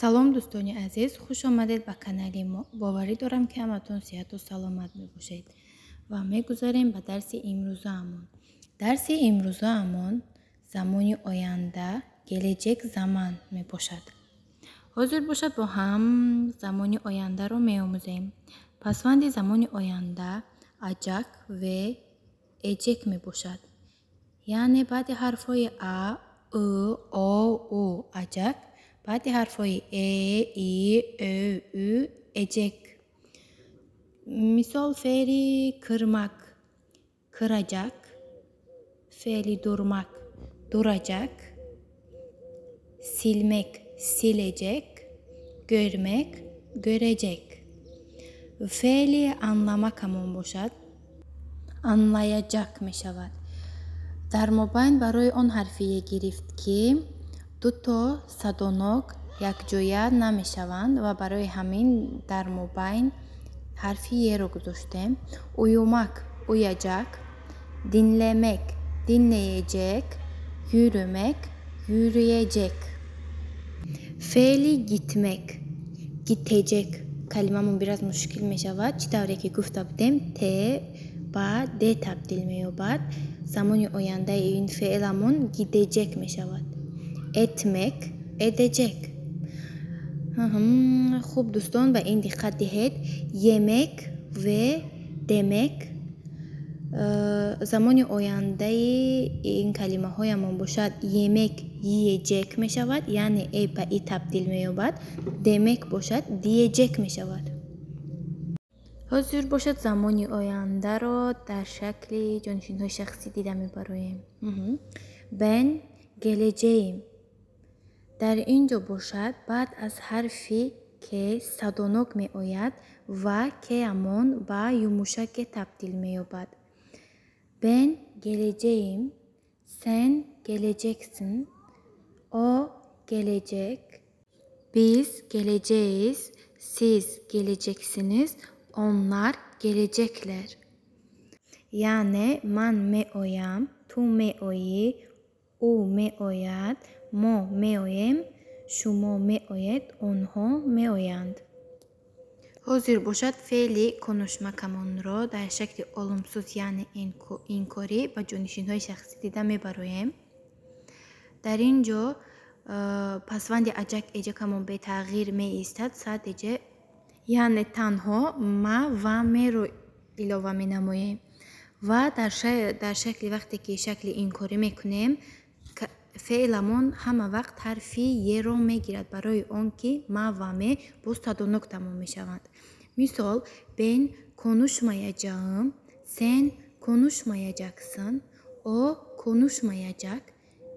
салом дӯстони азиз. Хуш омадед ба канали мо. Боварӣ дорам ки ҳаматон сеҳату саломат мебошед ва мегузарем ба дарси имрӯзаамон. Дарси имрӯзаамон замони оянда гелеҷек заман мебошад. Ҳозир бошад бо ҳам замони ояндаро меомӯзем. Пасванди замони оянда аҷак ве эҷек мебошад. Яъне баъди ҳарфҳои а ы о у аҷак Vadi harfoi e, i, ö, ü, ecek. Misol feri kırmak, kıracak. Feli durmak, duracak. Silmek, silecek. Görmek, görecek. Feli anlamak hamon boşat. Anlayacak meşavat. Dar baroy on harfiye girift ki ки дуто садонок якҷоя намешаванд ва барои ҳамин дар мобайн ҳарфи еро гузоштем уюмак уяҷак динлемек динлееҷек юрӯмек юрӯеҷек феъли гитмек гитеҷек калимамон бираз мушкил мешавад чӣ тавре ки гуфта будем те ба де табдил меёбад замони ояндаи ин феъламон Этмек эдеҷек хуб дӯстон ба ин диққат диҳед емек ве демек замони ояндаи ин калимаҳоямон бошад емек йеҷек мешавад яъне э ба и табдил меёбад демек бошад диеҷек мешавад ҳозир бошад замони ояндаро дар шакли ҷонишинҳои шахсӣ дида мебароем. Бен гелеҷеим дар ин ҷо бошад баъд аз ҳарфи ке садонок меояд ва кеамон ба юмушаке табдил меёбад бен гелеҷеим сен гелеҷексин о гелеҷек биз гелеҷеиз сиз гелеҷексиниз onlar gelecekler яъне ман меоям ту меоӣ ӯ меояд мо меоем шумо меоед онҳо меоянд. Ҳозир бошад феъли конушмакамонро дар шакли олмсуз яъне инкорӣ ба ҷонишинҳои шахсӣ дида мебароем. Дар ин ҷо пасванди аҷак эҷакамон бетағйир меистад. Садеҷе яъне танҳо ма ва меро илова менамоем. Ва дар шакли вақте ки шакли инкорӣ мекунем феъламон ҳама вақт ҳарфи еро мегирад барои он ки ма ва ме боз садонок тамом мешаванд мисол бен конушмаяҷаам сен конушмаяҷаксин о конушмаяҷак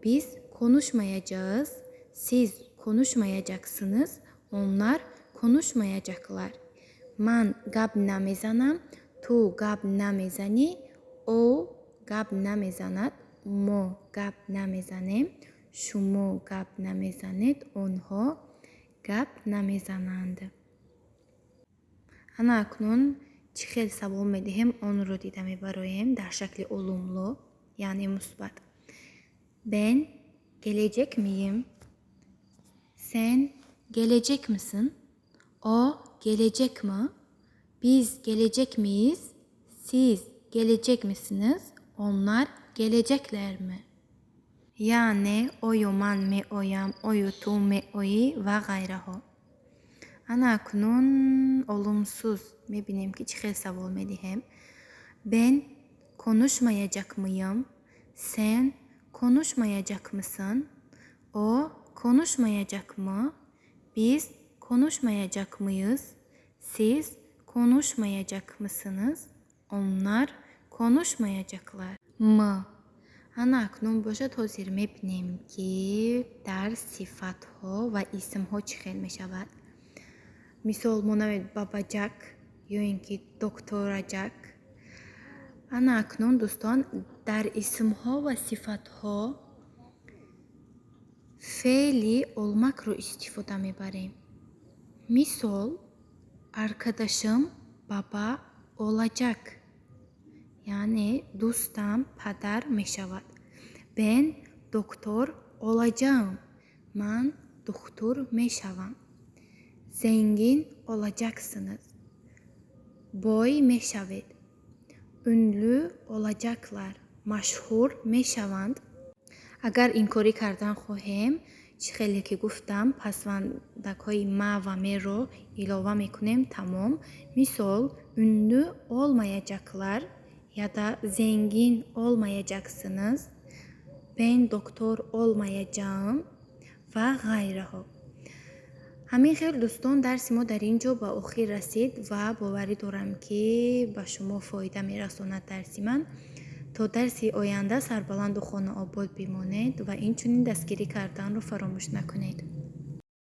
биз конушмаяҷаыз сиз конушмаяҷаксиниз онлар конушмаяҷаклар ман гап намезанам ту гап намезанӣ ӯ гап ما گپ نمیزنیم شما گپ نمیزنید آنها گپ نمیزنند انا اکنون چه خیل سوال میدهیم آن رو دیده میبراییم در شکل olumlu یعنی مثبت ben gelecek miyim sen gelecek misin o gelecek mi biz gelecek miyiz siz gelecek misiniz onlar gelecekler mi? Yani oyuman me oyam, oyutu me oyi ve gayraho. Ana kunun olumsuz. Mebinim ki çıkıl savol medihem. Ben konuşmayacak mıyım? Sen konuşmayacak mısın? O konuşmayacak mı? Biz konuşmayacak mıyız? Siz konuşmayacak mısınız? Onlar konuşmayacaklar mı? Ана акнун бошад ҳозир мебинем ки дар сифатҳо ва исмҳо чӣ хел мешавад мисол мо навед бабаҷак ё ин ки доктораҷак ана акнун дӯстон дар исмҳо ва сифатҳо феъли олмакро истифода мебарем Misol, arkadaşım baba olacak. Yani dostum padar meşavat. Ben doktor olacağım. Man doktor meşavam. Zengin olacaksınız. Boy meşavet. Ünlü olacaklar. Машҳур мешаванд. Агар ин корӣ кардан хоҳем чӣ хеле ки гуфтам пасвандакҳои ма ва меро илова мекунем тамом мисол ünlü olmayacaklar ya da zengin olmayacaksınız ben doktor olmayacağım va ғайраҳо ҳамин хел дӯстон дарси мо дар ин ҷо ба охир расид ва боварӣ дорам ки ба шумо фоида мерасонад дарси ман то дарси оянда сарбаланду хонаобод бимонед ва инчунин дастгирӣ карданро фаромӯш накунед